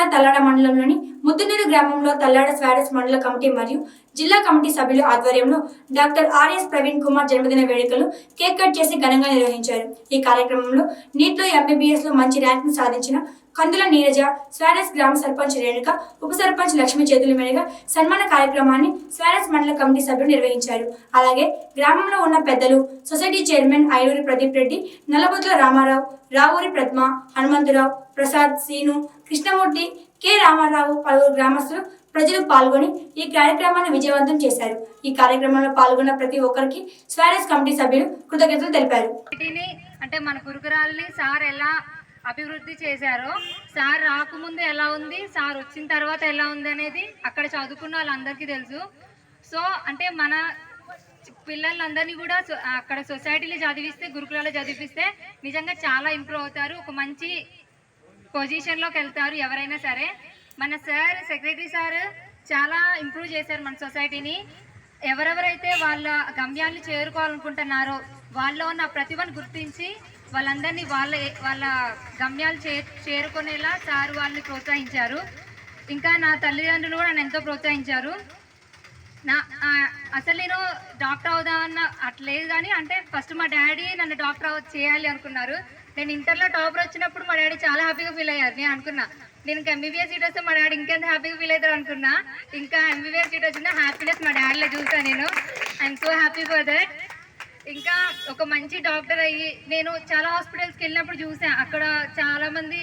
జిల్లా తలాడ మండలంలోని ముద్దునూరు గ్రామంలో తల్లాడ స్వారస్ మండల కమిటీ మరియు జిల్లా కమిటీ సభ్యుల ఆధ్వర్యంలో డాక్టర్ ఆర్ఎస్ ప్రవీణ్ కుమార్ జన్మదిన వేడుకలు కేక్ కట్ చేసి ఘనంగా నిర్వహించారు. ఈ కార్యక్రమంలో నీట్లో ఎంబీబీఎస్లో మంచి ర్యాంకును సాధించిన కందుల నీరజ స్వారస్ గ్రామ సర్పంచ్ రేణుక ఉప సర్పంచ్ లక్ష్మి చేతుల మీదుగా సన్మాన కార్యక్రమాన్ని స్వారస్ మండల కమిటీ సభ్యులు నిర్వహించారు. అలాగే గ్రామంలో ఉన్న పెద్దలు society chairman Airuri Pradeep Reddy Nallabothula Ramarao Ravuri Pradma Hanumantharao Prasad Seenu Krishnamurthy K. Ramarao పలువురు గ్రామస్తులు ప్రజలు పాల్గొని ఈ కార్యక్రమాన్ని విజయవంతం చేశారు. ఈ కార్యక్రమంలో పాల్గొన్న ప్రతి ఒక్కరికి స్వారస్ కమిటీ సభ్యులు కృతజ్ఞతలు తెలిపారు. వీటిని అంటే మన గురుకురాల్ని సార్ ఎలా అభివృద్ధి చేశారో సార్ రాకముందు ఎలా ఉంది సార్ వచ్చిన తర్వాత ఎలా ఉంది అనేది అక్కడ చదువుకున్న వాళ్ళందరికీ తెలుసు. సో అంటే మన పిల్లలందరినీ కూడా అక్కడ సొసైటీలో చదివిస్తే గురుకులాలో చదివిస్తే నిజంగా చాలా ఇంప్రూవ్ అవుతారు. ఒక మంచి పొజిషన్లోకి వెళ్తారు ఎవరైనా సరే. మన సార్ సెక్రటరీ సార్ చాలా ఇంప్రూవ్ చేశారు మన సొసైటీని. ఎవరెవరైతే వాళ్ళ గమ్యాన్ని చేరుకోవాలనుకుంటున్నారో వాళ్ళలో ఉన్న ప్రతిభను గుర్తించి వాళ్ళందరినీ వాళ్ళ వాళ్ళ గమ్యాలు చే చేరుకునేలా సార్ వాళ్ళని ప్రోత్సహించారు. ఇంకా నా తల్లిదండ్రులు కూడా నన్ను ఎంతో ప్రోత్సహించారు. నా అసలు నేను డాక్టర్ అవుదామన్న అట్లేదు కానీ అంటే ఫస్ట్ మా డాడీ నన్ను డాక్టర్ అవ చేయాలి అనుకున్నారు. నేను ఇంటర్లో టాపర్ వచ్చినప్పుడు మా డాడీ చాలా హ్యాపీగా ఫీల్ అయ్యారు. నేను అనుకున్నా నేను ఎంబీబీఎస్ సీట్ వస్తే మా డాడీ ఇంకెంత హ్యాపీగా ఫీల్ అవుతారు అనుకున్నా. ఇంకా ఎంబీబీఎస్ సీట్ వచ్చిందా హ్యాపీనెస్ మా డాడీలో చూసాను నేను. I'm so happy for that ఇంకా ఒక మంచి డాక్టర్ అయ్యి నేను చాలా హాస్పిటల్స్కి వెళ్ళినప్పుడు చూసాను అక్కడ చాలామంది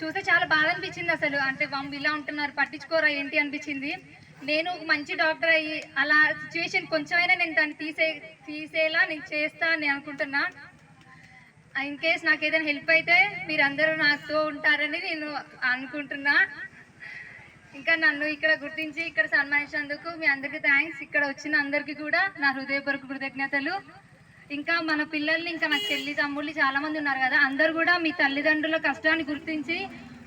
చూస్తే చాలా బాధ అనిపించింది అసలు. అంటే వాళ్ళు ఇలా ఉంటున్నారు పట్టించుకోరా ఏంటి అనిపించింది. నేను ఒక మంచి డాక్టర్ అయ్యి అలా సిచ్యువేషన్ కొంచెమైనా నేను దాన్ని తీసే తీసేలా నేను చేస్తా అని అనుకుంటున్నా. ఇన్ కేస్ నాకు ఏదైనా హెల్ప్ అయితే మీరందరూ నాతో ఉంటారని నేను అనుకుంటున్నా. ఇంకా నన్ను ఇక్కడ గుర్తించి ఇక్కడ సన్మానించినందుకు మీ అందరికీ థ్యాంక్స్ ఇక్కడ వచ్చిన అందరికీ కూడా నా హృదయపూర్వక కృతజ్ఞతలు. ఇంకా మన పిల్లల్ని ఇంకా నాకు చెల్లి తమ్ముళ్ళు చాలామంది ఉన్నారు కదా అందరు కూడా మీ తల్లిదండ్రుల కష్టాన్ని గుర్తించి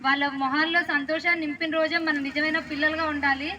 వాళ్ళ మొహాల్లో సంతోషాన్ని నింపిన రోజే మనం నిజమైన పిల్లలుగా ఉండాలి.